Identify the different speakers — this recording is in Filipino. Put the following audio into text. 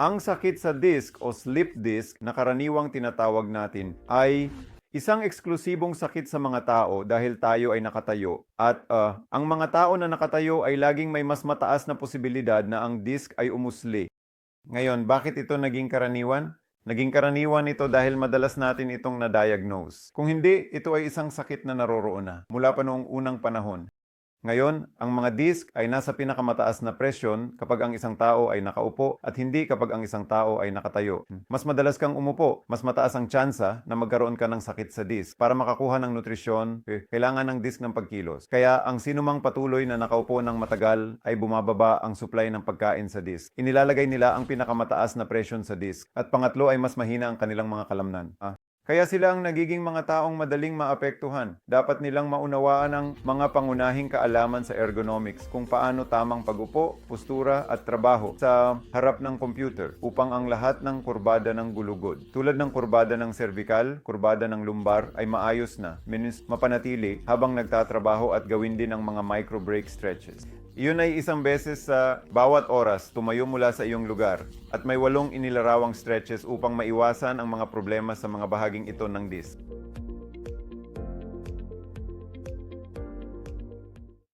Speaker 1: Ang sakit sa disc o slip disc na karaniwang tinatawag natin ay isang eksklusibong sakit sa mga tao dahil tayo ay nakatayo at ah, ang mga tao na nakatayo ay laging may mas mataas na posibilidad na ang disc ay umusli. Ngayon, bakit ito naging karaniwan? Naging karaniwan ito dahil madalas natin itong na-diagnose. Kung hindi, ito ay isang sakit na naroroon na mula pa noong unang panahon. Ngayon, ang mga disc ay nasa pinakamataas na presyon kapag ang isang tao ay nakaupo at hindi kapag ang isang tao ay nakatayo. Mas madalas kang umupo, mas mataas ang tsansa na magkaroon ka ng sakit sa disc. Para makakuha ng nutrisyon, eh, kailangan ng disc ng pagkilos. Kaya ang sinumang patuloy na nakaupo ng matagal ay bumababa ang supply ng pagkain sa disc. Inilalagay nila ang pinakamataas na presyon sa disc. At pangatlo ay mas mahina ang kanilang mga kalamnan. Ah, kaya sila ang nagiging mga taong madaling maapektuhan. Dapat nilang maunawaan ang mga pangunahing kaalaman sa ergonomics kung paano tamang pag-upo, postura at trabaho sa harap ng computer upang ang lahat ng kurbada ng gulugod. Tulad ng kurbada ng cervical, kurbada ng lumbar ay maayos na, means mapanatili habang nagtatrabaho at gawin din ang mga micro break stretches. Iyon ay isang beses sa bawat oras tumayo mula sa iyong lugar at may walong inilarawang stretches upang maiwasan ang mga problema sa mga bahaging ito ng disc.